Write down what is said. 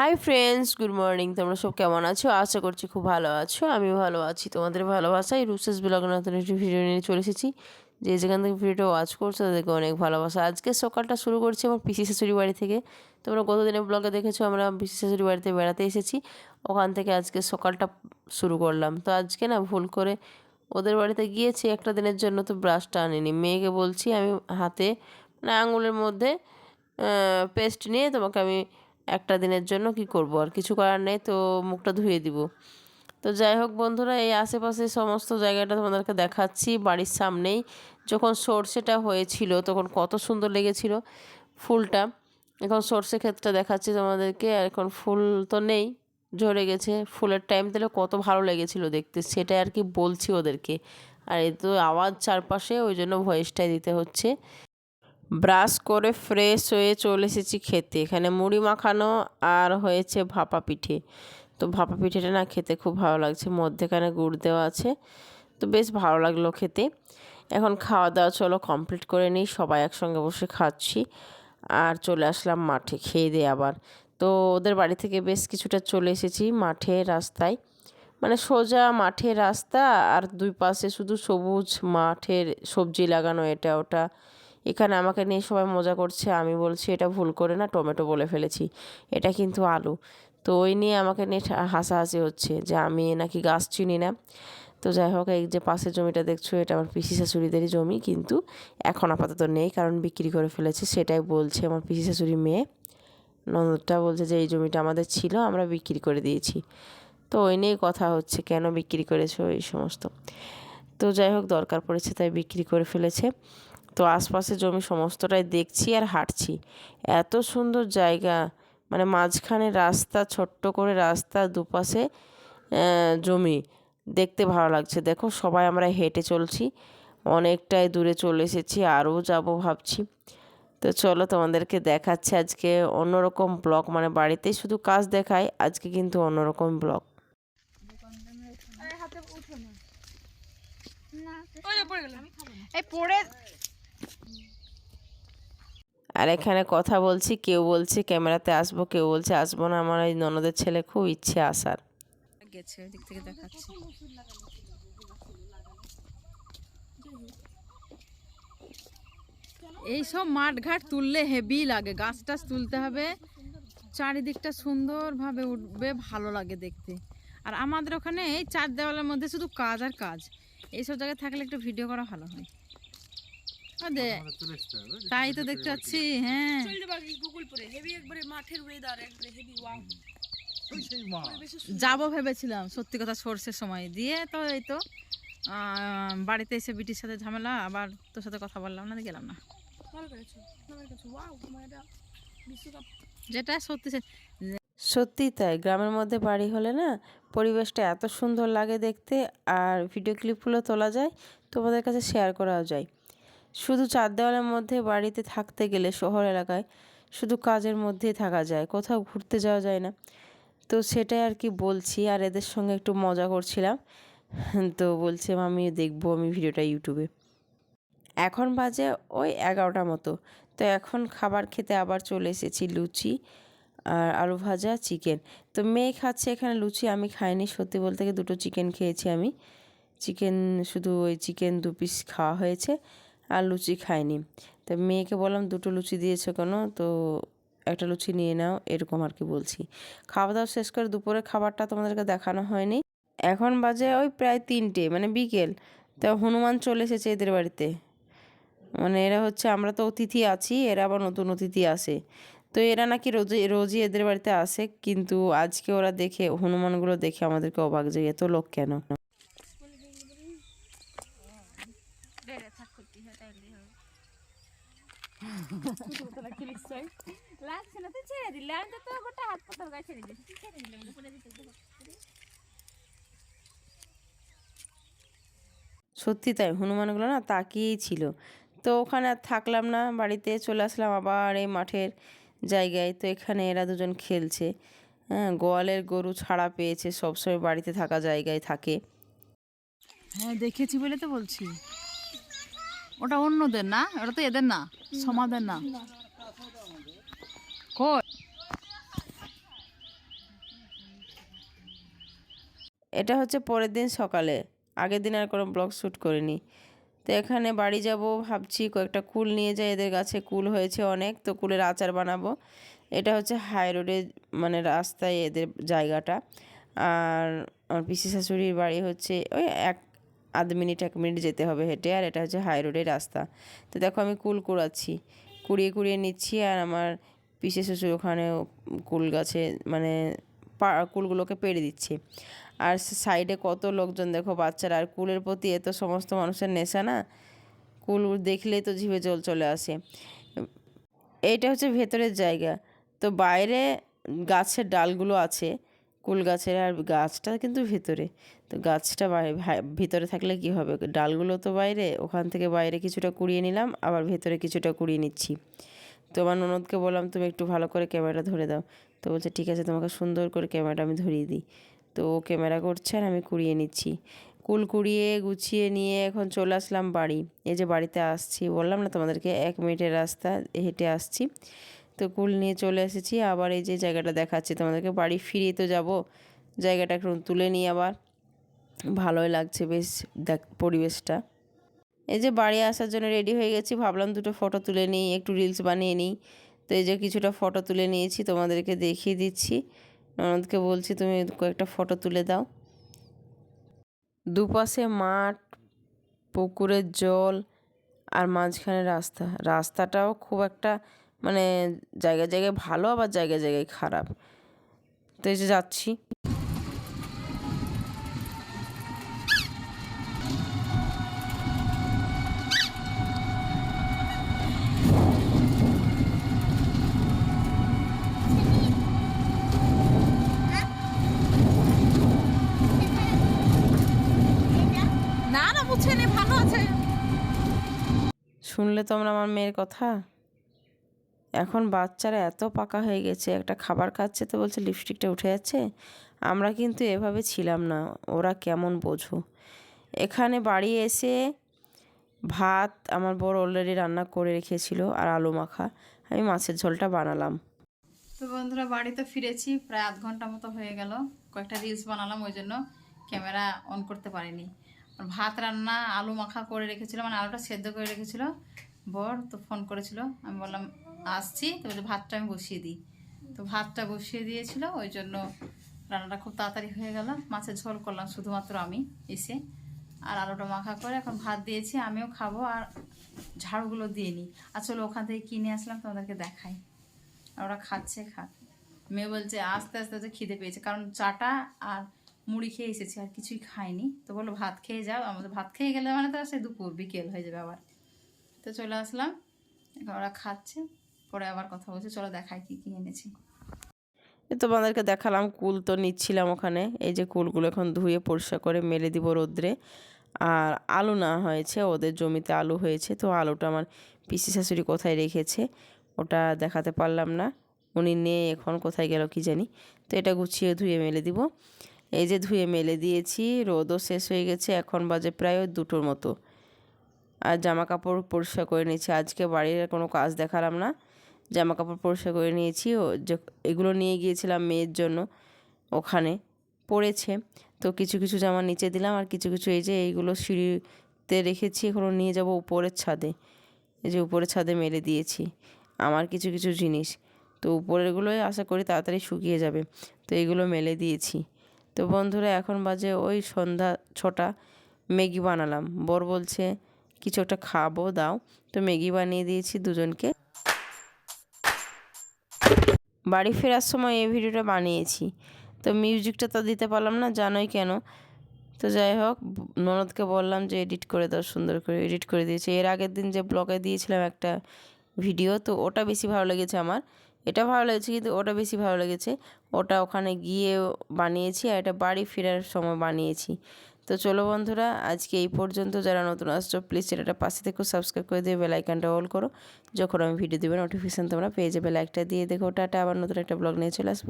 Hi friends good morning তোমরা সব কেমন আছো? আশা করছি খুব ভালো আছো। আমি ভালো আছি। তোমাদের ভালোবাসাই রুসেস ব্লগ নতুন একটি ভিডিও নিয়ে চলে এসেছি। যে যেখান থেকে ভিডিওটা ওয়াচ করছ, তাদেরকে অনেক ভালোবাসা। আজকে সকালটা শুরু করছি আমার পিসি শাশুড়ি বাড়ি থেকে। তোমরা গতদিনের ব্লগে দেখেছ, আমরা পিসি শাশুড়ি বাড়িতে বেড়াতে এসেছি। ওখান থেকে আজকে সকালটা শুরু করলাম। তো আজকে না, ভুল করে ওদের বাড়িতে গিয়েছি। একটা দিনের জন্য তো ব্রাশটা আনিনি। মেয়েকে বলছি, আমি হাতে মানে আঙুলের মধ্যে পেস্ট নিয়ে তোমাকে আমি একটা দিনের জন্য কি করব? আর কিছু করার নেই, তো মুখটা ধুয়ে দিব। তো যাই হোক বন্ধুরা, এই আশেপাশে সমস্ত জায়গাটা তোমাদেরকে দেখাচ্ছি, বাড়ির সামনেই। যখন সর্ষেটা হয়েছিল, তখন কত সুন্দর লেগেছিল ফুলটা। এখন সর্ষে ক্ষেতটা দেখাচ্ছি তোমাদেরকে, আর এখন ফুল তো নেই, ঝরে গেছে। ফুলের টাইম দিলে কত ভালো লেগেছিল দেখতে সেটা আর কি বলছি ওদেরকে। আর এ তো আওয়াজ চারপাশে, ওই জন্য ভয়েসটাই দিতে হচ্ছে। ব্রাশ করে ফ্রেশ হয়ে চলে এসেছি খেতে। এখানে মুড়ি মাখানো আর হয়েছে ভাপা পিঠে। তো ভাপা পিঠেটা না খেতে খুব ভালো লাগছে। মধ্যেখানে গুড় দেওয়া আছে। তো বেশ ভালো লাগল খেতে। এখন খাওয়া দাওয়া চলো কমপ্লিট করে নিই। সবাই একসঙ্গে বসে খাচ্ছি। আর চলে আসলাম মাঠে, খেয়ে দিয়ে আবার। তো ওদের বাড়ি থেকে বেশ কিছুটা চলে এসেছি মাঠে রাস্তায়। মানে সোজা মাঠের রাস্তা আর দুই পাশে শুধু সবুজ মাঠের সবজি লাগানো এটা ওটা। এখানে আমাকে নিয়ে সবাই মজা করছে, আমি বলছি, এটা ভুল করে না, টমেটো বলে ফেলেছি, এটা কিন্তু আলু। তো ওই নিয়ে আমাকে নিয়ে হাসাহাসি হচ্ছে যে আমি নাকি গাছ চিনি না। তো যাই হোক, এই যে পাশের জমিটা দেখছ, এটা আমার পিসি শাশুড়িদেরই জমি, কিন্তু এখন আপাতত নেই, কারণ বিক্রি করে ফেলেছে, সেটাই বলছে আমার পিসি শাশুড়ি মেয়ে। নন্দটা বলছে যে, এই জমিটা আমাদের ছিল, আমরা বিক্রি করে দিয়েছি। তো ওই নিয়েই কথা হচ্ছে, কেন বিক্রি করেছ, এই সমস্ত। তো যাই হোক, দরকার পড়েছে, তাই বিক্রি করে ফেলেছে। তো আশপাশে জমি সমস্তটাই দেখছি আর হাঁটছি। এত সুন্দর জায়গা মানে মাঝখানে রাস্তা ছোট্ট করে রাস্তা দুপাশে জমি। দেখতে ভালো লাগছে। দেখো সবাই আমরা হেঁটে চলছি অনেকটাই দূরে চলে এসেছি আরও যাব ভাবছি। তো চলো তোমাদেরকে দেখাচ্ছে আজকে অন্যরকম ব্লগ মানে বাড়িতেই শুধু কাজ দেখায় আজকে কিন্তু অন্যরকম ব্লগ। এই পড়ে আর এখানে কথা বলছি, কেউ বলছে ক্যামেরাতে আসব, কেউ বলছে আসব না। আমার এই ননদের ছেলে খুব ইচ্ছে আসার। গেছে ওই দিক থেকে দেখাচ্ছি। এইসব মাঠ ঘাট তুললে হেভি লাগে। গাছ টাছ তুলতে হবে। চারিদিকটা সুন্দরভাবে উঠবে, ভালো লাগে দেখতে। আর আমাদের ওখানে এই চার দেওয়ালের মধ্যে শুধু কাজ আর কাজ। এইসব জায়গায় থাকলে একটু ভিডিও করা ভালো হয়। তাই তো দেখতে পাচ্ছি হ্যাঁ। যাব ভেবেছিলাম সত্যি কথা সর্ষের সময়। দিয়ে তো এই তো বাড়িতে এসে বিটির সাথে ঝামেলা আবার তোর সাথে কথা বললাম না গেলাম না। যেটা সত্যি সত্যি তাই গ্রামের মধ্যে বাড়ি হলে না পরিবেশটা এত সুন্দর লাগে দেখতে আর ভিডিও ক্লিপগুলো তোলা যায় তোমাদের কাছে শেয়ার করাও যায়। শুধু চার দেওয়ালের মধ্যে বাড়িতে থাকতে গেলে শহর এলাকায় শুধু কাজের মধ্যেই থাকা যায়, কোথাও ঘুরতে যাওয়া যায় না। তো সেটাই আর কি বলছি, আর এদের সঙ্গে একটু মজা করছিলাম। তো বলছে আমি দেখব আমি ভিডিওটা ইউটিউবে। এখন বাজে ওই এগারোটা মতো। তো এখন খাবার খেতে আবার চলে এসেছি লুচি আর আলু ভাজা, চিকেন। তো মেয়ে খাচ্ছে এখানে লুচি, আমি খাইনি। সত্যি বলতে গিয়ে দুটো চিকেন খেয়েছি আমি। চিকেন, শুধু ওই চিকেন দু পিস খাওয়া হয়েছে। আর লুচি খাইনি। তো মেয়েকে বললাম, দুটো লুচি দিয়েছে কেন? তো একটা লুচি নিয়ে নাও। এরকম আর কি বলছি। খাওয়া দাওয়া শেষ করে দুপুরের খাবারটা তোমাদেরকে দেখানো হয়নি। এখন বাজে ওই প্রায় তিনটে মানে বিকেল। তো হনুমান চলে এসেছে এদের বাড়িতে। মানে এরা হচ্ছে, আমরা তো অতিথি আছি, এরা আবার নতুন অতিথি আসে। তো এরা নাকি রোজই রোজই এদের বাড়িতে আসে, কিন্তু আজকে ওরা দেখে, হনুমানগুলো দেখে আমাদেরকে অবাক যে এত লোক কেন? সত্যি তাই, হনুমানগুলো না তাকিয়েই ছিল। তো ওখানে আর থাকলাম না, বাড়িতে চলে আসলাম আবার এই মাঠের জায়গায়। তো এখানে এরা দুজন খেলছে। হ্যাঁ গোয়ালের গরু ছাড়া পেয়েছে, সবসময় বাড়িতে থাকা জায়গায় থাকে। হ্যাঁ দেখেছি বলে তো বলছি। ওটা অন্যদের না? ওটা তো এদের না? সমাধান না। এটা হচ্ছে পরের দিন সকালে। আগের দিন আর কোনো ব্লগ শ্যুট করিনি। তো এখানে বাড়ি যাব ভাবছি কয়েকটা কুল নিয়ে যাই। এদের গাছে কুল হয়েছে অনেক তো কুলের আচার বানাবো। এটা হচ্ছে হাই রোডের মানে রাস্তায় এদের জায়গাটা। আর আমার পিসি শাশুড়ির বাড়ি হচ্ছে ওই এক আধ মিনিট, এক মিনিট যেতে হবে হেঁটে, আর এটা হচ্ছে হাই রোডের রাস্তা। তো দেখো আমি কুল কুড়াচ্ছি। কুড়িয়ে কুড়িয়ে নিচ্ছি, আর আমার পিসি শ্বশুর ওখানে কুল গাছে মানে কুলগুলোকে পেড়ে দিচ্ছে। আর সাইডে কত লোকজন দেখো বাচ্চারা, আর কুলের প্রতি এত সমস্ত মানুষের নেশা না? কুল দেখলেই তো জিভে জল চলে আসে। এইটা হচ্ছে ভেতরের জায়গা। তো বাইরে গাছের ডালগুলো আছে কুল গাছের আর গাছটা কিন্তু ভিতরে। তো গাছটা ভিতরে থাকলে কি হবে? ডালগুলো তো বাইরে, ওখান থেকে বাইরে কিছুটা কুড়িয়ে নিলাম, আবার ভেতরে কিছুটা কুড়িয়ে নিচ্ছি। তো আমার ননদকে বললাম, তুমি একটু ভালো করে ক্যামেরাটা ধরে দাও। তো বলছে, ঠিক আছে, তোমাকে সুন্দর করে ক্যামেরাটা আমি ধরিয়ে দিই। তো ও ক্যামেরা করছে আর আমি কুড়িয়ে নিচ্ছি। কুল কুড়িয়ে গুছিয়ে নিয়ে এখন চলে আসলাম বাড়ি। এই যে বাড়িতে আসছি, বললাম না তোমাদেরকে, এক মিনিটের রাস্তা হেঁটে আসছি। তো কুল নিয়ে চলে এসেছি। আবার এই যে জায়গাটা দেখাচ্ছি তোমাদেরকে। বাড়ি ফিরিয়ে তো যাব। জায়গাটা একটু তুলে নিই আবার। ভালোই লাগছে বেশ দেখ, পরিবেশটা। এই যে বাড়ি আসার জন্য রেডি হয়ে গেছি। ভাবলাম দুটো ফটো তুলে নিই, একটু রিলস বানিয়ে নিই। তো এই যে কিছুটা ফটো তুলে নিয়েছি, তোমাদেরকে দেখিয়ে দিচ্ছি। ননদকে বলছি, তুমি কয়েকটা ফটো তুলে দাও। দুপাশে মাঠ, পুকুরের জল আর মাঝখানে রাস্তা। রাস্তাটাও খুব একটা মানে জায়গায় জায়গায় ভালো আবার জায়গায় জায়গায় খারাপ। তো এই যে যাচ্ছি। শুনলে তোমরা আমার মেয়ের কথা? এখন বাচ্চারা এত পাকা হয়ে গেছে, একটা খাবার খাচ্ছে তো বলছে লিপস্টিকটা উঠে যাচ্ছে। আমরা কিন্তু এভাবে ছিলাম না, ওরা কেমন বোঝো। এখানে বাড়ি এসে ভাত আমার বড় অলরেডি রান্না করে রেখেছিল আর আলু মাখা। আমি মাছের ঝোলটা বানালাম। তো বন্ধুরা, বাড়িতে ফিরেছি, প্রায় আধ ঘণ্টা মতো হয়ে গেল। কয়েকটা রিলস বানালাম, ওই জন্য ক্যামেরা অন করতে পারিনি। ভাত, রান্না, আলু মাখা করে রেখেছিল মানে আলুটা সেদ্ধ করে রেখেছিল। বর তো ফোন করেছিল। আমি বললাম, আসছি তো বলে ভাতটা আমি বসিয়ে দিই। তো ভাতটা বসিয়ে দিয়েছিল, ওই জন্য রান্নাটা খুব তাড়াতাড়ি হয়ে গেল। মাছের ঝোল করলাম শুধুমাত্র আমি এসে। আর আলুটা মাখা করে এখন ভাত দিয়েছি, আমিও খাব আর ঝাড়ুগুলো দিয়ে নিই। আসলে ওখান থেকে কিনে আসলাম তোমাদেরকে দেখাই। আর ওরা খাচ্ছে, খাক। মেয়ে বলছে, আস্তে আস্তে আস্তে খিদে পেয়েছে। কারণ চাটা আর মুড়ি খেয়ে এসেছি, আর কিছুই খাইনি। তো বলল, ভাত খেয়ে যাও। আমাদের ভাত খেয়ে গেলে মানে তো সে দুপুর, বিকেল হয়ে যাবে আবার। তো চলে আসলাম। এখন ওরা খাচ্ছে, পরে আবার কথা বলছে। চলো দেখাই কি কি এনেছি। তোমাদেরকে দেখালাম, কুল তো নিচ্ছিলাম ওখানে। এই যে কুলগুলো এখন ধুয়ে পরিষ্কার করে মেলে দিব রোদ্রে। আর আলু না হয়েছে, ওদের জমিতে আলু হয়েছে। তো আলুটা আমার পিসি শাশুড়ি কোথায় রেখেছে, ওটা দেখাতে পারলাম না। উনি নেই এখন, কোথায় গেল কি জানি। তো এটা গুছিয়ে ধুয়ে মেলে দিব। এই যে ধুয়ে মেলে দিয়েছি, রোদও শেষ হয়ে গেছে, এখন বাজে প্রায় দুটোর মতো। আর জামা কাপড় পরিষ্কার করে নিয়েছি। আজকে বাড়ির কোনো কাজ দেখালাম না। জামা কাপড় পরিষ্কার করে নিয়েছি। ও এগুলো নিয়ে গিয়েছিলাম মেয়ের জন্য। ওখানে পড়েছে। তো কিছু কিছু জামা নিচে দিলাম আর কিছু কিছু এই যে এইগুলো সিঁড়িতে রেখেছি। এগুলো নিয়ে যাব উপরের ছাদে। এই যে উপরের ছাদে মেলে দিয়েছি। আমার কিছু কিছু জিনিস। তো উপরেরগুলোই আশা করি তাড়াতাড়ি শুকিয়ে যাবে। তো এগুলো মেলে দিয়েছি। তো বন্ধুরা, এখন বাজে ওই সন্ধ্যা ছটা। ম্যাগি বানালাম। বর বলছে কিছু একটা খাব, দাও। তো ম্যাগি বানিয়ে দিয়েছি দুজনকে। বাড়ি ফেরার সময় এই ভিডিওটা বানিয়েছি। তো মিউজিকটা তো দিতে পারলাম না, জানোই কেন। তো যাই হোক, ননদকে বললাম যে এডিট করে দাও, সুন্দর করে এডিট করে দিয়েছে। এর আগের দিন যে ব্লগে দিয়েছিলাম একটা ভিডিও, তো ওটা বেশি ভালো লেগেছে আমার। এটা ভালো লেগেছে, কিন্তু ওটা বেশি ভালো লেগেছে। ওটা ওখানে গিয়ে বানিয়েছি আর এটা বাড়ি ফেরার সময় বানিয়েছি। তো চলো বন্ধুরা, আজকে এই পর্যন্ত। যারা নতুন আসছো প্লিজ চ্যানেলটা পাশে থেকে সাবস্ক্রাইব করে দিয়ে বেলাইকানটা অল করো। যখন আমি ভিডিও দেবো নোটিফিকেশান তোমরা পেয়ে যাবে। লাইকটা দিয়ে দেখো। ওটা আবার নতুন একটা ব্লগ নিয়ে চলে আসব।